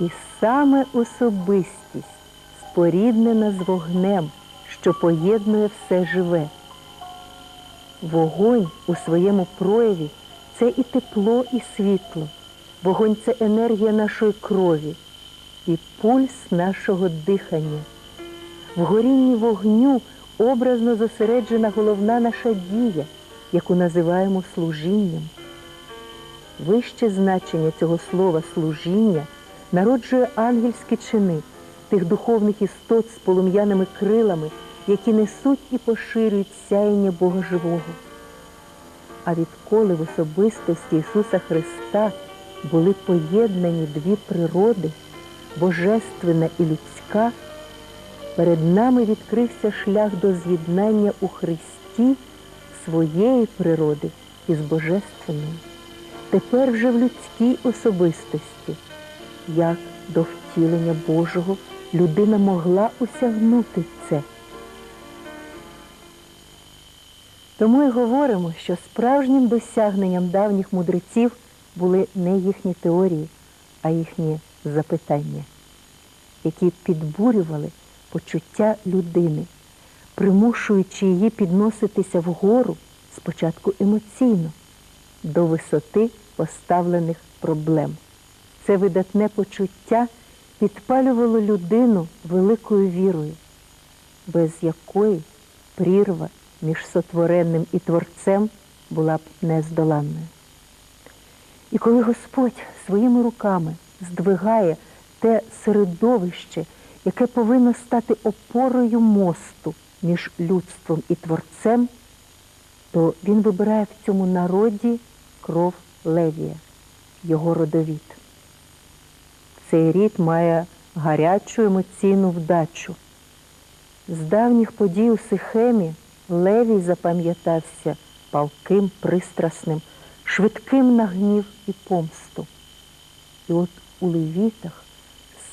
І саме особистість споріднена з вогнем, що поєднує все живе. Вогонь у своєму прояві це і тепло, і світло. Вогонь це енергія нашої крові і пульс нашого дихання. В горінні вогню образно зосереджена головна наша дія, яку називаємо служінням. Вище значення цього слова служіння народжує ангельські чини тих духовних істот з полум'яними крилами, які несуть і поширюють сяєння Бога живого. А відколи в особистості Ісуса Христа були поєднані дві природи божественна і людська, перед нами відкрився шлях до з'єднання у Христі своєї природи із божественною. Тепер вже в людській особистості, як до втілення Божого, людина могла осягнути це. Тому і говоримо, що справжнім досягненням давніх мудреців були не їхні теорії, а їхні запитання, які підбурювали почуття людини, примушуючи її підноситися вгору спочатку емоційно, до висоти поставлених проблем. Це видатне почуття підпалювало людину великою вірою, без якої прірва між сотворенним і творцем була б нездоланною. І коли Господь своїми руками здвигає те середовище, яке повинно стати опорою мосту між людством і творцем, то він вибирає в цьому народі кров Левія, його родовід. Цей рід має гарячу емоційну вдачу. З давніх подій у Сихемі Левій запам'ятався палким, пристрасним, швидким на гнів і помсту. І от у левітах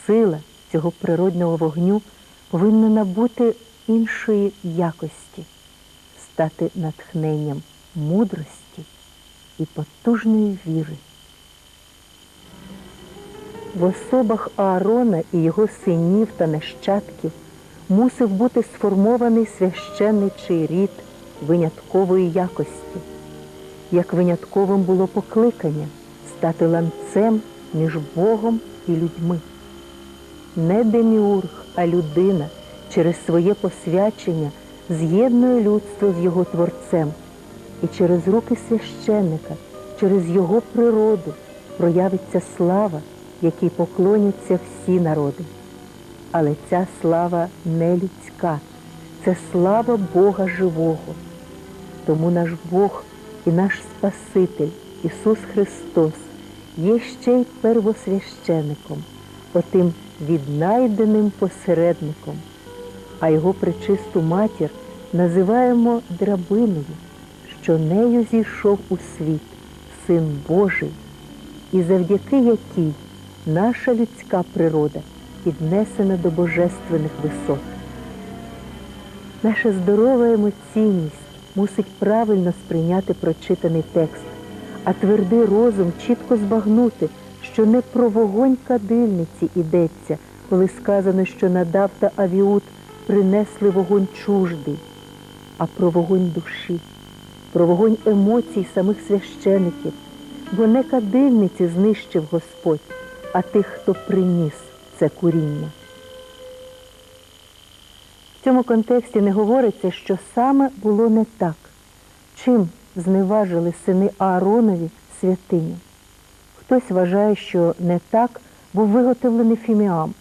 сила цього природного вогню повинна набути іншої якості, стати натхненням мудрості і потужної віри. В особах Аарона і його синів та нащадків мусив бути сформований священничий рід виняткової якості, як винятковим було покликання стати ланцем між Богом і людьми. Не деміург, а людина через своє посвячення з'єднує людство з його творцем і через руки священника, через його природу проявиться слава, якій поклоняться всі народи. Але ця слава не людська, це слава Бога живого. Тому наш Бог і наш Спаситель Ісус Христос є ще й первосвящеником, отим віднайденим посередником, а його пречисту матір називаємо драбиною, що нею зійшов у світ Син Божий, і завдяки якій наша людська природа піднесена до божественних висот. Наша здорова емоційність мусить правильно сприйняти прочитаний текст, а твердий розум чітко збагнути, що не про вогонь кадильниці йдеться, коли сказано, що надав та авіут принесли вогонь чуждий, а про вогонь душі, про вогонь емоцій самих священиків, бо не кадильниці знищив Господь, а тих, хто приніс це куріння. В цьому контексті не говориться, що саме було не так, чим зневажили сини Ааронові святиню. Хтось вважає, що не так був виготовлений фіміам,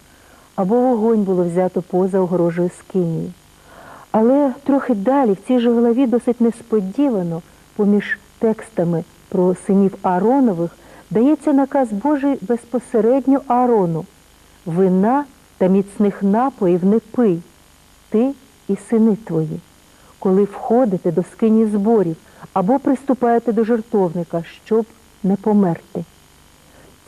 або вогонь було взято поза огорожею скинії. Але трохи далі в цій же главі досить несподівано, поміж текстами про синів Ааронових, дається наказ Божий безпосередньо Аарону вина та міцних напоїв не пий, ти і сини твої, коли входите до скині зборів або приступаєте до жертовника, щоб не померти.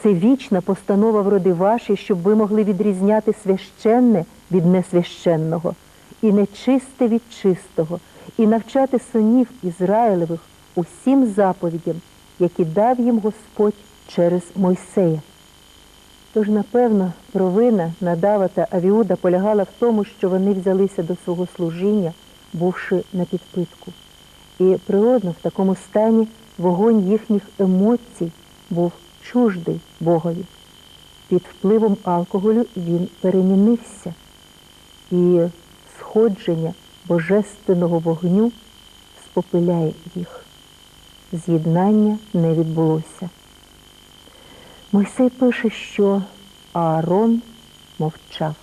Це вічна постанова в роди ваші, щоб ви могли відрізняти священне від несвященного, і нечисте від чистого, і навчати синів Ізраїлевих усім заповідям, які дав їм Господь через Мойсея. Тож, напевно, провина Надава та Авіуда полягала в тому, що вони взялися до свого служіння, бувши на підпитку. І природно в такому стані вогонь їхніх емоцій був чуждий Богові. Під впливом алкоголю він перемінився, і сходження божественного вогню спопиляє їх. З'єднання не відбулося. Мойсей пише, що Аарон мовчав.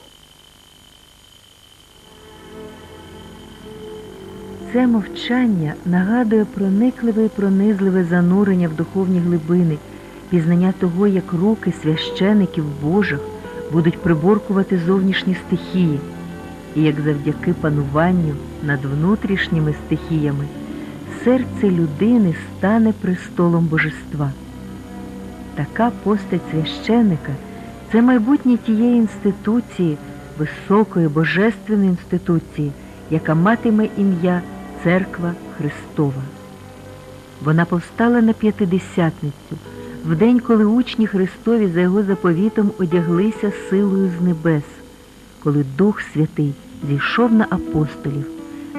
Це мовчання нагадує проникливе і пронизливе занурення в духовні глибини, пізнання того, як руки священиків Божих будуть приборкувати зовнішні стихії, і як завдяки пануванню над внутрішніми стихіями серце людини стане престолом божества. Така постать священика це майбутнє тієї інституції, високої божественної інституції, яка матиме ім'я Церква Христова. Вона повстала на п'ятидесятницю, в день, коли учні Христові за його заповітом одяглися силою з небес, коли Дух Святий зійшов на апостолів,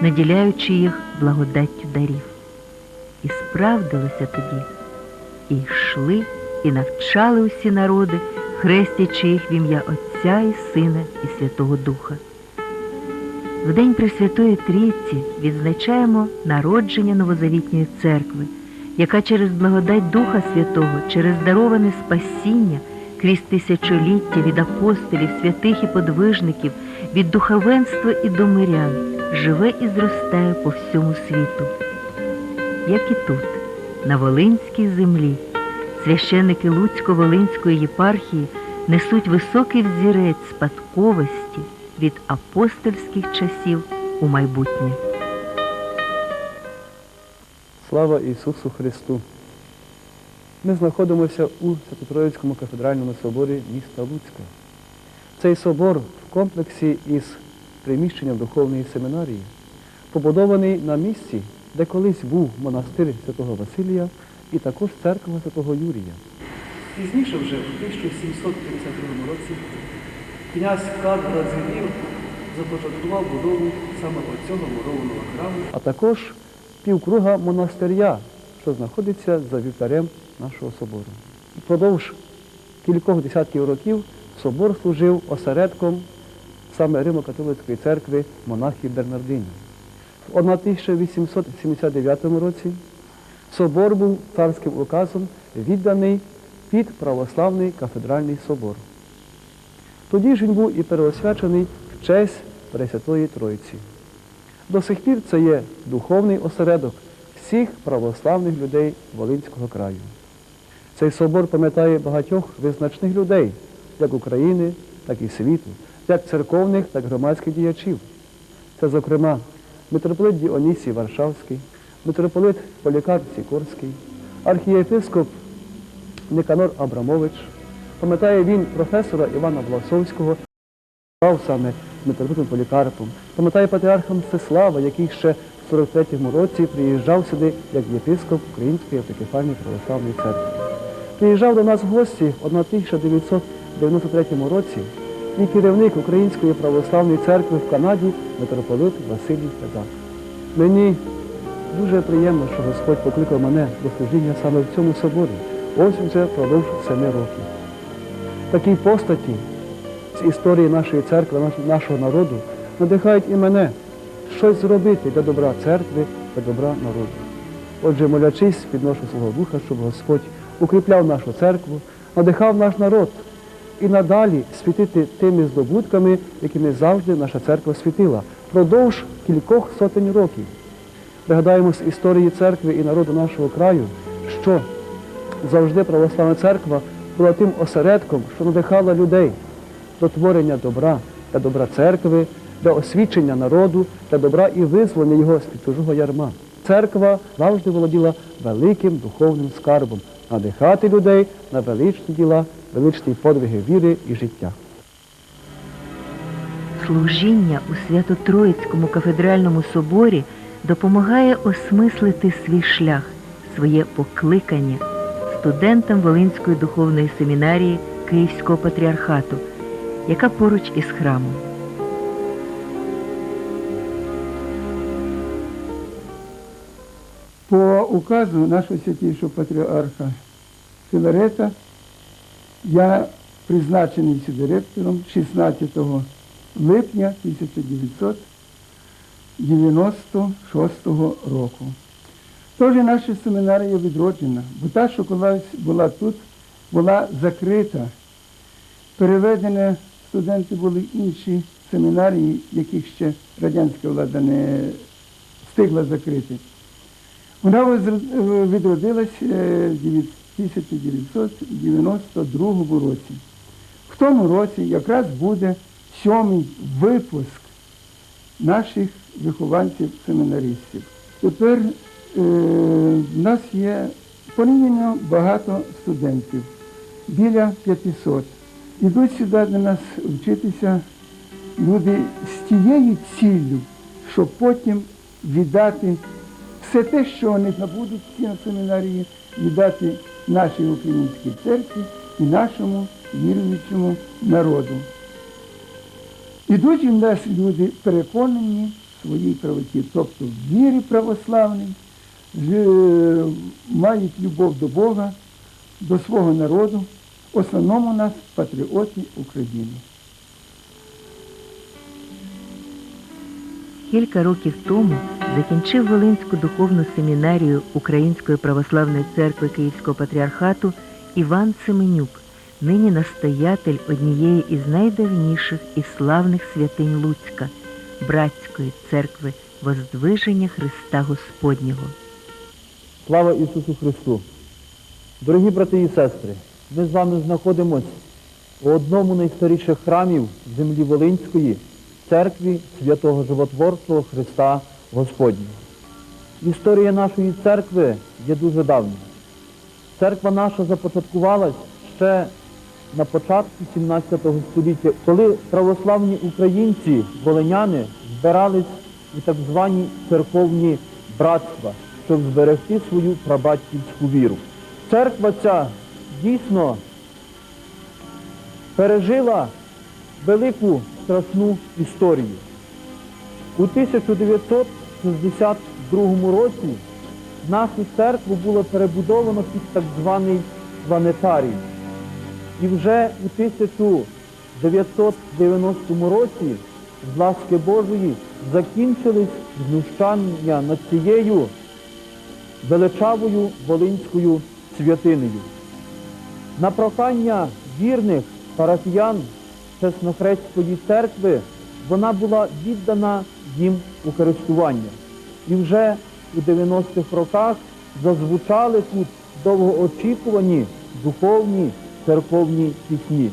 наділяючи їх благодаттю дарів. І справдилося тоді, і йшли, і навчали усі народи, хрестячи їх в ім'я Отця і Сина і Святого Духа. В День Пресвятої Трійці відзначаємо народження Новозавітньої церкви, яка через благодать Духа Святого, через дароване спасіння крізь тисячоліття від апостолів, святих і подвижників, від духовенства і до мирян живе і зростає по всьому світу. Як і тут, на Волинській землі, священники Луцько-Волинської єпархії несуть високий взірець спадковості від апостольських часів у майбутнє. Слава Ісусу Христу! Ми знаходимося у Свято-Троїцькому кафедральному соборі міста Луцька. Цей собор в комплексі із приміщенням духовної семінарії побудований на місці, де колись був монастир святого Василія і також церква святого Юрія. Пізніше вже у 1752 році князь Карл Радзивіл започаткував будову саме оцього мурованого храму, а також півкруга монастиря, що знаходиться за вівтарем нашого собору. Впродовж кількох десятків років собор служив осередком саме Римо-католицької церкви монахів Бернардинів. В 1879 році собор був царським указом відданий під православний кафедральний собор. Тоді ж він був і переосвячений в честь Пресвятої Троїці. До сих пір це є духовний осередок всіх православних людей Волинського краю. Цей собор пам'ятає багатьох визначних людей, як України, так і світу, як церковних, так і громадських діячів. Це, зокрема, митрополит Діонісій Варшавський, митрополит Полікар Сікорський, архієпископ Никанор Абрамович. Пам'ятає він професора Івана Власовського, став саме митрополитом Полікарпом. Пам'ятає патріарха Мстислава, який ще в 43-му році приїжджав сюди як єпископ Української автокефальної православної церкви. Приїжджав до нас в гості в 1993 році і керівник Української православної церкви в Канаді митрополит Василій Федак. Мені дуже приємно, що Господь покликав мене до служіння саме в цьому соборі. Ось вже впродовж семи років. Такі постаті з історії нашої церкви, нашого народу надихають і мене щось зробити для добра церкви, для добра народу. Отже, молячись, підношу свого духа, щоб Господь укріпляв нашу церкву, надихав наш народ і надалі світити тими здобутками, якими завжди наша церква світила, впродовж кількох сотень років. Пригадаємо з історії церкви і народу нашого краю, що завжди православна церква була тим осередком, що надихала людей до творення добра для добра церкви, для освічення народу, для добра і визволення його з-під чужого ярма. Церква завжди володіла великим духовним скарбом надихати людей на величні діла, величні подвиги віри і життя. Служіння у Свято-Троїцькому кафедральному соборі допомагає осмислити свій шлях, своє покликання студентам Волинської духовної семінарії Київського патріархату, яка поруч із храмом. По указу нашого святейшого патріарха Філарета я призначений директором 16 липня 1996 року. Тож і наша семінарія відроджена, бо та, що колись була тут, була закрита. Переведені студенти були інші семінарії, яких ще радянська влада не встигла закрити. Вона відродилась е, в 1992 році. В тому році якраз буде сьомий випуск наших вихованців-семінаристів. Тепер е, в нас є порівняно багато студентів, біля 500. Ідуть сюди до нас вчитися люди з тією ціллю, щоб потім віддати все те, що вони набудуть на семінарії, віддати нашій українській церкві і нашому віруючому народу. Ідуть в нас люди переконані своїй правоті, тобто в вірі православній, з- мають любов до Бога, до свого народу. В основному нас патріоти України. Кілька років тому закінчив Волинську духовну семінарію Української православної церкви Київського патріархату Іван Семенюк, нині настоятель однієї із найдавніших і славних святинь Луцька, братської церкви Воздвиження Христа Господнього. Слава Ісусу Христу! Дорогі брати і сестри, ми з вами знаходимося у одному з найстаріших храмів землі Волинської, церкві святого животворчого Христа Господнього. Історія нашої церкви є дуже давня. Церква наша започаткувалась ще на початку 17 століття, коли православні українці, волиняни, збирались у так звані церковні братства, щоб зберегти свою прабатьківську віру. Церква ця дійсно пережила велику страшну історію. У 1962 році нашу церкву було перебудовано під так званий планетарій. І вже у 1990 році, з ласки Божої, закінчились знущання над цією величавою Волинською святинею. На прохання вірних парафіян Чеснохрестської церкви вона була віддана їм у користування. І вже у 90-х роках зазвучали тут довгоочікувані духовні церковні пісні.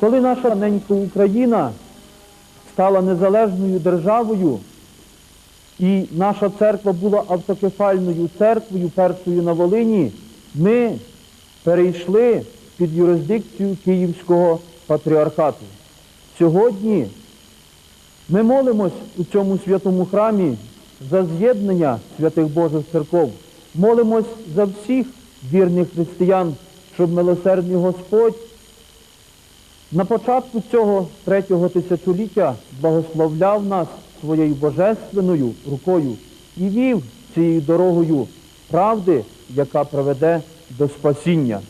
Коли наша ненька Україна стала незалежною державою, і наша церква була автокефальною церквою, першою на Волині, ми перейшли під юрисдикцію Київського патріархату. Сьогодні ми молимось у цьому святому храмі за з'єднання святих Божих церков, молимось за всіх вірних християн, щоб милосердний Господь на початку цього третього тисячоліття благословляв нас своєю божественною рукою і вів цією дорогою правди, яка приведе до спасіння.